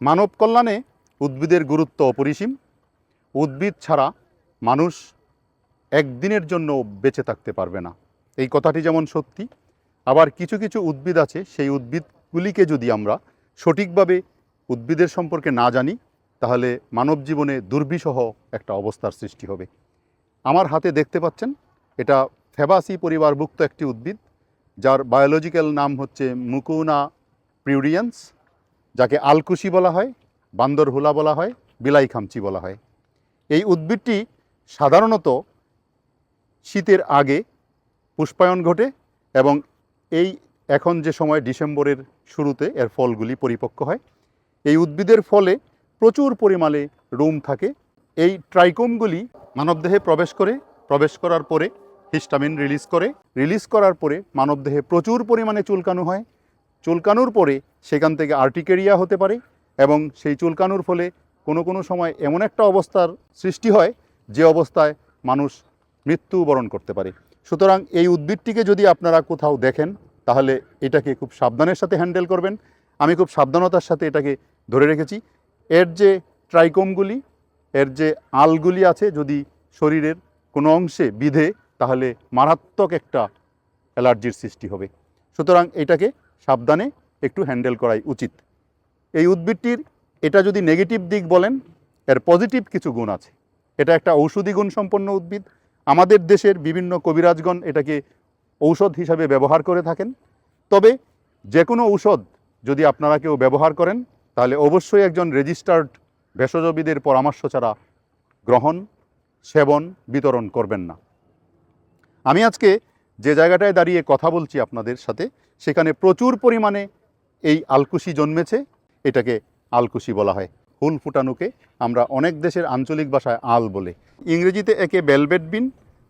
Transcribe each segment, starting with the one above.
মানব কল্যাণে উদ্ভিদের গুরুত্ব অপরিসীম। উদ্ভিদ ছাড়া মানুষ একদিনের জন্য বেঁচে থাকতে পারবে না। এই কথাটি যেমন সত্যি, আবার কিছু কিছু উদ্ভিদ আছে, সেই উদ্ভিদগুলিকে যদি আমরা সঠিকভাবে উদ্ভিদের সম্পর্কে না জানি, তাহলে মানব জীবনে দুর্বিষহ একটা অবস্থার সৃষ্টি হবে। আমার হাতে দেখতে পাচ্ছেন, এটা ফেবাসি পরিবারভুক্ত একটি উদ্ভিদ, যার বায়োলজিক্যাল নাম হচ্ছে মুকুনা প্রিউরিয়ান্স। যাকে আলকুশি বলা হয় বান্দরহুলা বলা হয়, বিলাই খামচি বলা হয়। এই উদ্ভিদটি সাধারণত শীতের আগে পুষ্পায়ন ঘটে এবং এই এখন যে সময় ডিসেম্বরের শুরুতে এর ফলগুলি পরিপক্ক হয়, এই উদ্ভিদের ফলে প্রচুর পরিমাণে রুম থাকে। এই ট্রাইকোমগুলি মানবদেহে প্রবেশ করে, প্রবেশ করার পরে হিস্টামিন রিলিজ করে। রিলিজ করার পরে মানবদেহে প্রচুর পরিমাণে চুলকানো হয় চুলকানোর পরে সেখান থেকে আর্টিকেরিয়া হতে পারে এবং সেই চুলকানোর ফলে কোনো কোনো সময় এমন একটা অবস্থার সৃষ্টি হয় যে অবস্থায় মানুষ মৃত্যুবরণ করতে পারে। সুতরাং এই উদ্ভিদটিকে যদি আপনারা কোথাও দেখেন, তাহলে এটাকে খুব সাবধানের সাথে হ্যান্ডেল করবেন। আমি খুব সাবধানতার সাথে এটাকে ধরে রেখেছি। এর যে ট্রাইকোমগুলি, এর যে আলগুলি আছে যদি শরীরের কোনো অংশে বিধে, তাহলে মারাত্মক একটা অ্যালার্জির সৃষ্টি হবে। সুতরাং এটাকে সাবধানে একটু হ্যান্ডেল করাই উচিত। এই উদ্ভিদটির এটা যদি নেগেটিভ দিক বলেন, এর পজিটিভ কিছু গুণ আছে। এটা একটা ঔষধি গুণ সম্পন্ন উদ্ভিদ। আমাদের দেশের বিভিন্ন কবিরাজগণ এটাকে ঔষধ হিসাবে ব্যবহার করে থাকেন। তবে যে কোনো ঔষধ যদি আপনারা কেউ ব্যবহার করেন, তাহলে অবশ্যই একজন রেজিস্টার্ড ভেষজবিদের পরামর্শ ছাড়া গ্রহণ, সেবন, বিতরণ করবেন না। আমি আজকে যে জায়গাটায় দাঁড়িয়ে কথা বলছি আপনাদের সাথে, সেখানে প্রচুর পরিমাণে এই আলকুশি জন্মেছে, এটাকে আলকুশি বলা হয়। ফুল ফুটানুকে আমরা অনেক দেশের আঞ্চলিক ভাষায় আল বলে। ইংরেজিতে একে বেলবেট বিন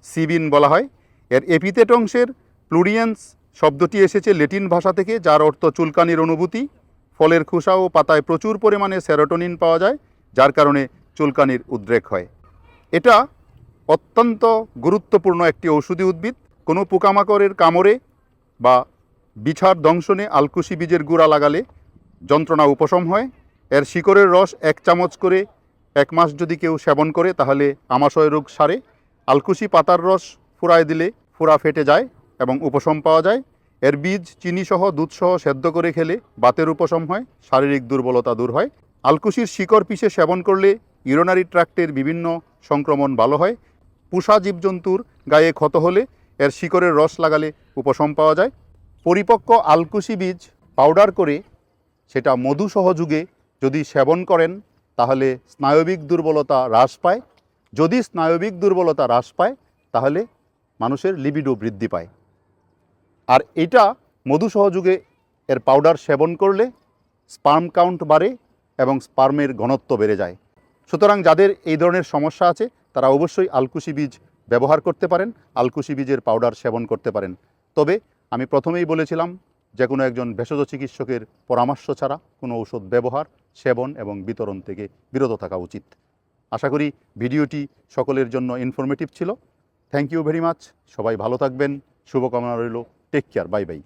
সিবিন বলা হয়। এর এপিতেট অংশের প্লুরিয়ান্স শব্দটি এসেছে লেটিন ভাষা থেকে, যার অর্থ চুলকানির অনুভূতি। ফলের খোসা ও পাতায় প্রচুর পরিমাণে সেরোটোনিন পাওয়া যায়, যার কারণে চুলকানির উদ্রেক হয়। এটা অত্যন্ত গুরুত্বপূর্ণ একটি ঔষধি উদ্ভিদ। কোনো পোকামাকড়ের কামড়ে বা বিছার দংশনে আলকুশি বীজের গুঁড়া লাগালে যন্ত্রণা উপশম হয়। এর শিকড়ের রস এক চামচ করে এক মাস যদি কেউ সেবন করে, তাহলে আমাশয় রোগ সারে। আলকুশি পাতার রস ফুরায় দিলে ফুরা ফেটে যায় এবং উপশম পাওয়া যায়। এর বীজ, চিনিসহ, দুধসহ সেদ্ধ করে খেলে বাতের উপশম হয়, শারীরিক দুর্বলতা দূর হয়। আলকুশির শিকড় পিষে সেবন করলে ইউরোনারি ট্র্যাক্টের বিভিন্ন সংক্রমণ ভালো হয়। পুষা জীবজন্তুর গায়ে ক্ষত হলে এর শিকড়ের রস লাগালে উপশম পাওয়া যায়। পরিপক্ক আলকুশি বীজ পাউডার করে সেটা মধু সহযোগে যদি সেবন করেন, তাহলে স্নায়বিক দুর্বলতা হ্রাস পায়। যদি স্নায়বিক দুর্বলতা হ্রাস পায়, তাহলে মানুষের লিবিডো বৃদ্ধি পায়। আর এটা মধু সহযোগে এর পাউডার সেবন করলে স্পার্ম কাউন্ট বাড়ে এবং স্পার্মের ঘনত্ব বেড়ে যায়। সুতরাং যাদের এই ধরনের সমস্যা আছে, তারা অবশ্যই আলকুশি বীজ ব্যবহার করতে পারেন, আলকুশি বীজের পাউডার সেবন করতে পারেন। তবে আমি প্রথমেই বলেছিলাম যে কোনো একজন ভেষজ চিকিৎসকের পরামর্শ ছাড়া কোনো ঔষধ ব্যবহার, সেবন এবং বিতরণ থেকে বিরত থাকা উচিত। আশা করি ভিডিওটি সকলের জন্য ইনফরমেটিভ ছিল। থ্যাংক ইউ ভেরি মাচ সবাই ভালো থাকবেন। শুভকামনা রইল। Take care bye bye